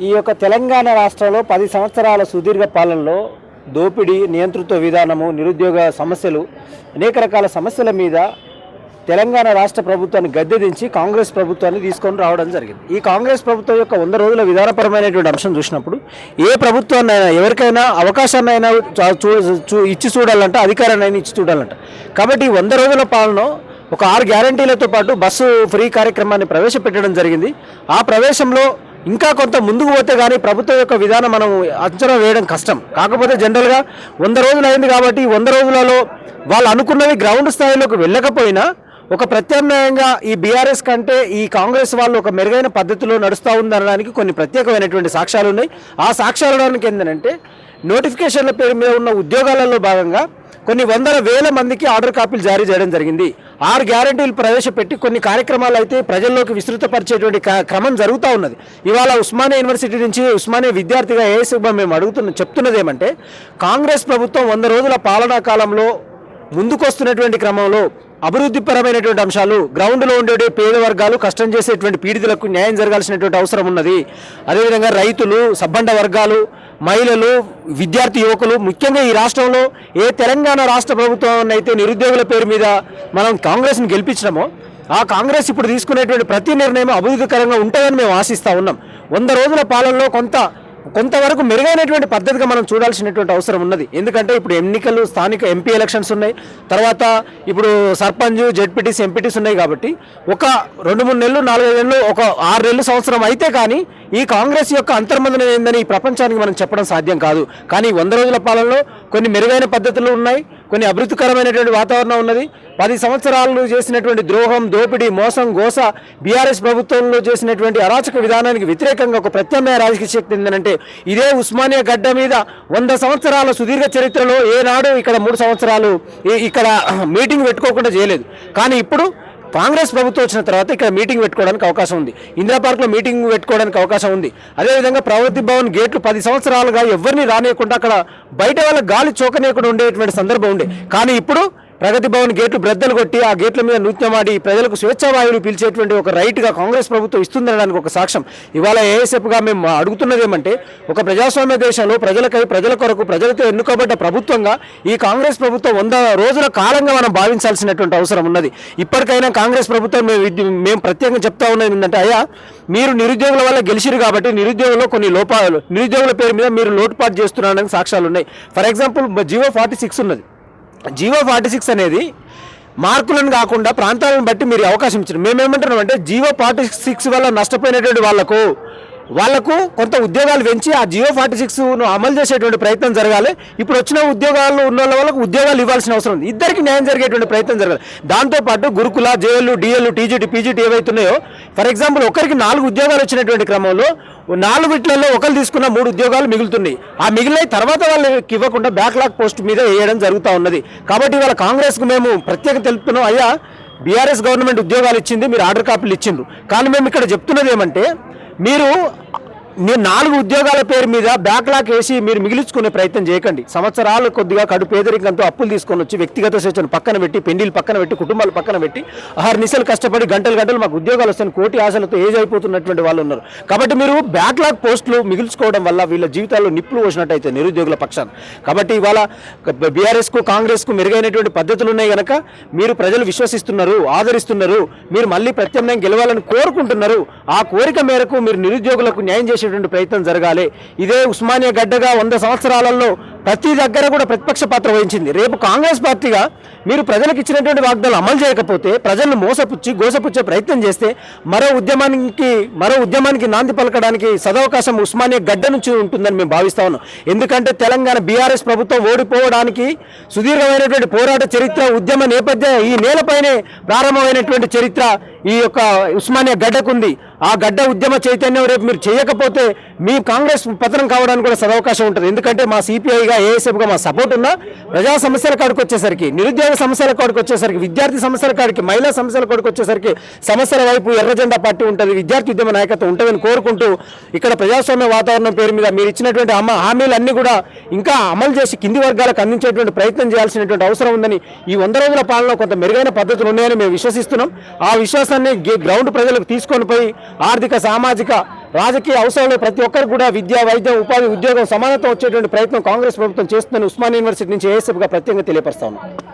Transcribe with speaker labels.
Speaker 1: ఈ యొక్క తెలంగాణ రాష్ట్రంలో పది సంవత్సరాల సుదీర్ఘ పాలనలో దోపిడీ నియంతృత్వ విధానము నిరుద్యోగ సమస్యలు అనేక రకాల సమస్యల మీద తెలంగాణ రాష్ట్ర ప్రభుత్వాన్ని గద్దెదించి కాంగ్రెస్ ప్రభుత్వాన్ని తీసుకొని రావడం జరిగింది. ఈ కాంగ్రెస్ ప్రభుత్వం యొక్క వంద రోజుల విధానపరమైనటువంటి అంశం చూసినప్పుడు ఏ ప్రభుత్వాన్నైనా ఎవరికైనా అవకాశాన్నైనా అయినా చూ- చూ- ఇచ్చి చూడాలంటే అధికారాన్ని ఇచ్చి చూడాలంట. కాబట్టి ఈ వంద రోజుల పాలన ఒక ఆరు గ్యారంటీలతో పాటు బస్సు ఫ్రీ కార్యక్రమాన్ని ప్రవేశపెట్టడం జరిగింది. ఆ ప్రవేశంలో ఇంకా కొంత ముందుకు పోతే కానీ ప్రభుత్వం యొక్క విధానం మనం అంచనా వేయడం కష్టం. కాకపోతే జనరల్గా వంద రోజులు అయింది కాబట్టి వంద రోజులలో వాళ్ళు అనుకున్నవి గ్రౌండ్ స్థాయిలోకి వెళ్ళకపోయినా ఒక ప్రత్యామ్నాయంగా ఈ బీఆర్ఎస్ కంటే ఈ కాంగ్రెస్ వాళ్ళు ఒక మెరుగైన పద్ధతిలో నడుస్తూ ఉందనడానికి కొన్ని ప్రత్యేకమైనటువంటి సాక్ష్యాలు ఉన్నాయి. ఆ సాక్ష్యాలడానికి ఏంటంటే నోటిఫికేషన్ల పేరు మీద ఉన్న ఉద్యోగాలలో భాగంగా కొన్ని వందల వేల మందికి ఆర్డర్ కాపీలు జారీ చేయడం జరిగింది. ఆరు గ్యారంటీలు ప్రవేశపెట్టి కొన్ని కార్యక్రమాలు అయితే ప్రజల్లోకి విస్తృతపరిచేటువంటి క- క్రమం జరుగుతూ ఉన్నది. ఇవాళ ఉస్మానియా యూనివర్సిటీ నుంచి ఉస్మానియా విద్యార్థిగా ఏఎస్గా మేము అడుగుతున్న చెప్తున్నది ఏమంటే కాంగ్రెస్ ప్రభుత్వం వంద రోజుల పాలనా కాలంలో ముందుకొస్తున్నటువంటి క్రమంలో అభివృద్ధిపరమైనటువంటి అంశాలు గ్రౌండ్లో ఉండే పేద వర్గాలు కష్టం చేసేటువంటి పీడితులకు న్యాయం జరగాల్సినటువంటి అవసరం ఉన్నది. అదేవిధంగా రైతులు సబ్బండ వర్గాలు మహిళలు విద్యార్థి యువకులు ముఖ్యంగా ఈ రాష్ట్రంలో ఏ తెలంగాణ రాష్ట్ర ప్రభుత్వం అయితే నిరుద్యోగుల పేరు మీద మనం కాంగ్రెస్ని గెలిపించినామో ఆ కాంగ్రెస్ ఇప్పుడు తీసుకునేటువంటి ప్రతి నిర్ణయం అభివృద్ధికరంగా ఉంటుందని మేము ఆశిస్తూ ఉన్నాం. వంద రోజుల పాలనలో కొంత కొంతవరకు మెరుగైనటువంటి పద్ధతిగా మనం చూడాల్సినటువంటి అవసరం ఉన్నది. ఎందుకంటే ఇప్పుడు ఎన్నికలు స్థానిక ఎంపీ ఎలక్షన్స్ ఉన్నాయి. తర్వాత ఇప్పుడు సర్పంచ్ జెడ్పీటీస్ ఎంపీటీస్ ఉన్నాయి కాబట్టి ఒక రెండు మూడు నెలలు నాలుగైదు నెలలు ఒక ఆరు నెలలు సంవత్సరం అయితే కానీ ఈ కాంగ్రెస్ యొక్క అంతర్మందన ఏందని ఈ ప్రపంచానికి మనం చెప్పడం సాధ్యం కాదు. కానీ వంద రోజుల పాలనలో కొన్ని మెరుగైన పద్ధతులు ఉన్నాయి. కొన్ని అభివృద్ధికరమైనటువంటి వాతావరణం ఉన్నది. పది సంవత్సరాలు చేసినటువంటి ద్రోహం దోపిడీ మోసం గోస బీఆర్ఎస్ ప్రభుత్వంలో చేసినటువంటి అరాచక విధానానికి వ్యతిరేకంగా ఒక ప్రత్యామ్నాయ రాజకీయ శక్తి ఏంటంటే ఇదే ఉస్మానియా గడ్డ మీద వంద సంవత్సరాల సుదీర్ఘ చరిత్రలో ఏనాడు ఇక్కడ మూడు సంవత్సరాలు ఇక్కడ మీటింగ్ పెట్టుకోకుండా చేయలేదు. కానీ ఇప్పుడు కాంగ్రెస్ ప్రభుత్వం వచ్చిన తర్వాత ఇక్కడ మీటింగ్ పెట్టుకోవడానికి అవకాశం ఉంది. ఇందిరా పార్క్లో మీటింగ్ పెట్టుకోవడానికి అవకాశం ఉంది. అదేవిధంగా ప్రగతి భవన్ గేట్లు పది సంవత్సరాలుగా ఎవరిని రానియకుండా అక్కడ బయట వాళ్ళ గాలి చోకనీయకుండా ఉండేటువంటి సందర్భం ఉండే. కానీ ఇప్పుడు ప్రగతి భవన్ గేట్లు బ్రద్దలు కొట్టి ఆ గేట్ల మీద నృత్యమాడి ప్రజలకు స్వేచ్ఛావాయువులు పిలిచేటువంటి ఒక రైట్గా కాంగ్రెస్ ప్రభుత్వం ఇస్తుందనడానికి ఒక సాక్ష్యం. ఇవాళ ఏఎస్ఎఫ్గా మేము అడుగుతున్నది ఏమంటే ఒక ప్రజాస్వామ్య దేశంలో ప్రజలకై ప్రజల కొరకు ప్రజలతో ఎన్నుకోబడ్డ ప్రభుత్వంగా ఈ కాంగ్రెస్ ప్రభుత్వం వంద రోజుల కాలంగా మనం భావించాల్సినటువంటి అవసరం ఉన్నది. ఇప్పటికైనా కాంగ్రెస్ ప్రభుత్వం మేము మేము ప్రత్యేకంగా చెప్తా ఉన్నది ఏంటంటే అయ్యా మీరు నిరుద్యోగుల వల్ల గెలిచిరు కాబట్టి నిరుద్యోగంలో కొన్ని లోపాలు నిరుద్యోగుల పేరు మీద మీరు లోటుపాటు చేస్తున్నారని సాక్ష్యాలు ఉన్నాయి for example Jio forty six ఉన్నది. జియో ఫార్టీ సిక్స్ అనేది మార్కులను కాకుండా ప్రాంతాలను బట్టి మీరు అవకాశం ఇచ్చారు. మేమేమంటున్నాం అంటే జియో ఫార్టీ సిక్స్ వల్ల నష్టపోయినటువంటి వాళ్ళకు వాళ్ళకు కొంత ఉద్యోగాలు పెంచి ఆ జియో ఫార్టీ సిక్స్ను అమలు చేసేటువంటి ప్రయత్నం జరగాలి. ఇప్పుడు వచ్చిన ఉద్యోగాలు ఉన్న వాళ్ళకు ఉద్యోగాలు ఇవ్వాల్సిన అవసరం ఉంది. ఇద్దరికి న్యాయం జరిగేటువంటి ప్రయత్నం జరగాలి. దాంతోపాటు గురుకుల జేఎల్ డిఎల్ టీజీటీ పీజీటీ ఏవైతున్నాయో ఫర్ ఎగ్జాంపుల్ ఒకరికి నాలుగు ఉద్యోగాలు వచ్చినటువంటి క్రమంలో నాలుగిట్లలో ఒకరు తీసుకున్న మూడు ఉద్యోగాలు మిగులుతున్నాయి. ఆ మిగిలిన తర్వాత వాళ్ళకి ఇవ్వకుండా బ్యాక్లాగ్ పోస్ట్ మీద వేయడం జరుగుతూ ఉన్నది. కాబట్టి వాళ్ళ కాంగ్రెస్కు మేము ప్రత్యేక తెలుపుతున్నాం. అయ్యా బీఆర్ఎస్ గవర్నమెంట్ ఉద్యోగాలు ఇచ్చింది మీరు ఆర్డర్ కాపీలు ఇచ్చిండ్రు. కానీ మేము ఇక్కడ చెప్తున్నది ఏమంటే మీరు మీరు నాలుగు ఉద్యోగాల పేరు మీద బ్యాక్లాగ్ వేసి మీరు మిగిలించుకునే ప్రయత్నం చేయకండి. సంవత్సరాలు కొద్దిగా కడు పేదరికంతో అప్పులు తీసుకొని వచ్చి వ్యక్తిగత స్వేచ్ఛను పక్కన పెట్టి పెండిలు పక్కన పెట్టి కుటుంబాలు పక్కన పెట్టి ఆహార కష్టపడి గంటలు గంటలు మాకు ఉద్యోగాలు వస్తాయని కోటి ఆశలతో ఏజ్ అయిపోతున్నటువంటి వాళ్ళు ఉన్నారు. కాబట్టి మీరు బ్యాక్లాగ్ పోస్టులు మిగిల్చుకోవడం వల్ల వీళ్ళ జీవితాల్లో నిప్పులు పోసినట్టయితే నిరుద్యోగుల పక్షాన. కాబట్టి ఇవాళ బీఆర్ఎస్కు కాంగ్రెస్కు మెరుగైనటువంటి పద్ధతులు ఉన్నాయి కనుక మీరు ప్రజలు విశ్వసిస్తున్నారు ఆదరిస్తున్నారు మీరు మళ్ళీ ప్రత్యామ్నాయం గెలవాలని కోరుకుంటున్నారు. ఆ కోరిక మేరకు మీరు నిరుద్యోగులకు న్యాయం చేసేటువంటి ప్రయత్నం జరగాలి. ఇదే ఉస్మానియా గడ్డగా వంద సంవత్సరాలలో ప్రతి దగ్గర కూడా ప్రతిపక్ష పాత్ర వహించింది. రేపు కాంగ్రెస్ పార్టీగా మీరు ప్రజలకు ఇచ్చినటువంటి వాగ్దానాలు అమలు చేయకపోతే ప్రజలను మోసపుచ్చి గోసపుచ్చే ప్రయత్నం చేస్తే మరో ఉద్యమానికి మరో ఉద్యమానికి నాంది పలకడానికి సదవకాశం ఉస్మానియా గడ్డ నుంచి ఉంటుందని మేము భావిస్తా ఉన్నాం. ఎందుకంటే తెలంగాణ బీఆర్ఎస్ ప్రభుత్వం ఓడిపోవడానికి సుదీర్ఘమైనటువంటి పోరాట చరిత్ర ఉద్యమ నేపథ్యం ఈ నేలపైనే ప్రారంభమైనటువంటి చరిత్ర ఈ యొక్క ఉస్మానియా గడ్డకుంది. ఆ గడ్డ ఉద్యమ చైతన్యం రేపు మీరు చేయకపోతే మీ కాంగ్రెస్ పతనం కావడానికి కూడా సదవకాశం ఉంటుంది. ఎందుకంటే మా సిపిఐగా ఏఎస్ఎఫ్గా మా సపోర్ట్ ఉన్నా ప్రజా సమస్యల కాడికి వచ్చేసరికి నిరుద్యోగ సమస్యల కాడికి వచ్చేసరికి విద్యార్థి సమస్యల కాడికి మహిళా సమస్యల కాడికి వచ్చేసరికి సమస్యల వైపు ఎర్రజెండా పార్టీ ఉంటుంది. విద్యార్థి ఉద్యమ నాయకత్వం ఉంటుందని కోరుకుంటూ ఇక్కడ ప్రజాస్వామ్య వాతావరణం పేరు మీద మీరు ఇచ్చినటువంటి అమ్మ హామీలన్నీ కూడా ఇంకా అమలు చేసి కింది వర్గాలకు అందించేటువంటి ప్రయత్నం చేయాల్సినటువంటి అవసరం ఉందని ఈ వంద రోజుల పాలనలో కొంత మెరుగైన పద్ధతులు ఉన్నాయని మేము విశ్వసిస్తున్నాం. ఆ విశ్వాసం గే- గ్రౌండ్ ప్రజలకు తీసుకొని పోయి ఆర్థిక సామాజిక రాజకీయ అవసరాలు ప్రతి ఒక్కరికి కూడా విద్య వైద్యం ఉపాధి ఉద్యోగం సమానత్వం వచ్చేటువంటి ప్రయత్నం కాంగ్రెస్ ప్రభుత్వం చేస్తుందని ఉస్మాన్ యూనివర్సిటీ నుంచి ఏఎస్ఎఫ్గా ప్రత్యేకంగా తెలియపరుస్తా